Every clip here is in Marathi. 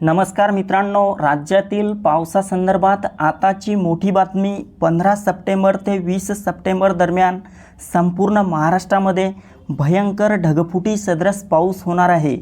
नमस्कार मित्रांनो राज्यातील पावसासंदर्भात आताची मोठी बातमी पंधरा सप्टेंबर ते वीस सप्टेंबर दरम्यान संपूर्ण महाराष्ट्रामध्ये भयंकर ढगफुटी सदृश पाऊस होणार आहे.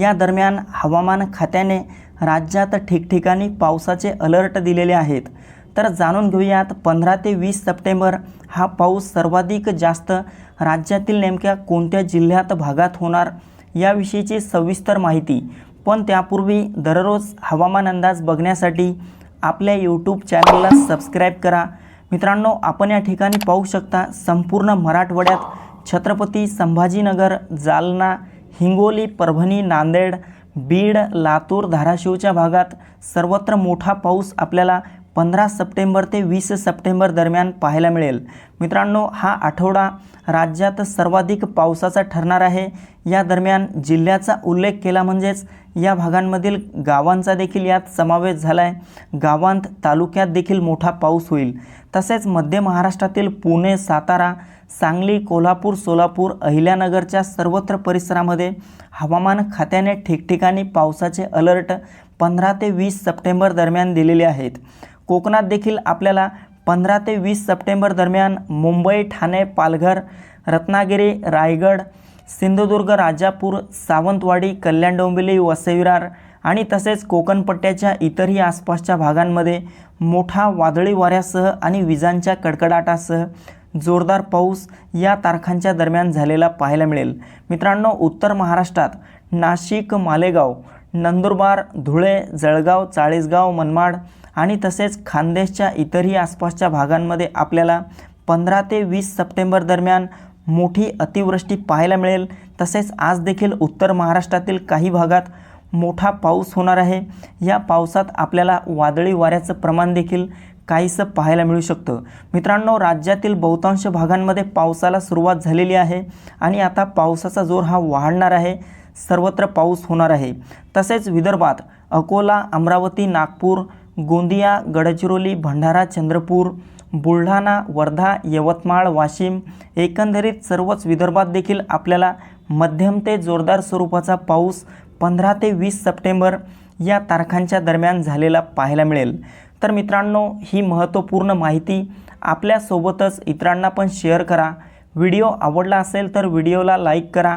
या दरम्यान हवामान खात्याने राज्यात ठिकठिकाणी पावसाचे अलर्ट दिलेले आहेत. तर जाणून घेऊयात पंधरा ते वीस सप्टेंबर हा पाऊस सर्वाधिक जास्त राज्यातील नेमक्या कोणत्या जिल्ह्यात भागात होणार याविषयीची सविस्तर माहिती. पण त्यापूर्वी दररोज हवामान अंदाज बघण्यासाठी आपल्या यूट्यूब चॅनलला सबस्क्राईब करा. मित्रांनो आपण या ठिकाणी पाहू शकता संपूर्ण मराठवाड्यात छत्रपती संभाजीनगर जालना हिंगोली परभणी नांदेड बीड लातूर धाराशिवच्या भागात सर्वत्र मोठा पाऊस आपल्याला पंधरा सप्टेंबर ते वीस सप्टेंबर दरम्यान पाहायला मिळेल. मित्रांनो हा आठवडा राज्यात सर्वाधिक पावसाचा ठरणार आहे. या दरम्यान जिल्ह्याचा उल्लेख केला म्हणजेच या भागांमधील गावांचा देखील यात समावेश झाला आहे गावांत तालुक्यात देखील मोठा पाऊस होईल. तसेच मध्य महाराष्ट्रातील पुणे सातारा सांगली कोल्हापूर सोलापूर अहिल्यानगरच्या सर्वत्र परिसरामध्ये हवामान खात्याने ठिकठिकाणी पावसाचे अलर्ट पंधरा ते वीस सप्टेंबर दरम्यान दिलेले आहेत. कोकणात देखील आपल्याला पंधरा ते वीस सप्टेंबर दरम्यान मुंबई ठाणे पालघर रत्नागिरी रायगड सिंधुदुर्ग राजापूर सावंतवाडी कल्याण डोंबिवली वसईविरार आणि तसेच कोकणपट्ट्याच्या इतरही आसपासच्या भागांमध्ये मोठा वादळी वाऱ्यासह आणि विजांच्या कडकडाटासह जोरदार पाऊस या तारखांच्या दरम्यान झालेला पाहायला मिळेल. मित्रांनो उत्तर महाराष्ट्रात नाशिक मालेगाव नंदुरबार धुळे जळगाव चाळीसगाव मनमाड आणि तसेच खानदेशच्या इतरही आसपासच्या भागांमध्ये आपल्याला पंधरा ते वीस सप्टेंबर दरम्यान मोठी अतिवृष्टी पाहायला मिळेल. तसेच आज देखील उत्तर महाराष्ट्रातील काही भागात मोठा पाऊस होणार आहे. या पावसात आपल्याला वादळी वाऱ्याचं प्रमाण देखील काहीसं पाहायला मिळू शकतं. मित्रांनो राज्यातील बहुतांश भागांमध्ये पावसाला सुरुवात झालेली आहे आणि आता पावसाचा जोर हा वाढणार आहे. सर्वत्र पाऊस होणार आहे. तसेच विदर्भात अकोला अमरावती नागपूर गोंदिया गडचिरोली भंडारा चंद्रपूर बुलढाणा वर्धा यवतमाळ वाशिम एकंदरीत सर्वच विदर्भात देखील आपल्याला मध्यम ते जोरदार स्वरूपाचा पाऊस पंधरा ते वीस सप्टेंबर या तारखांच्या दरम्यान झालेला पाहायला मिळेल. तर मित्रांनो ही महत्त्वपूर्ण माहिती आपल्यासोबतच इतरांना पण शेअर करा. व्हिडिओ आवडला असेल तर व्हिडिओला लाईक करा.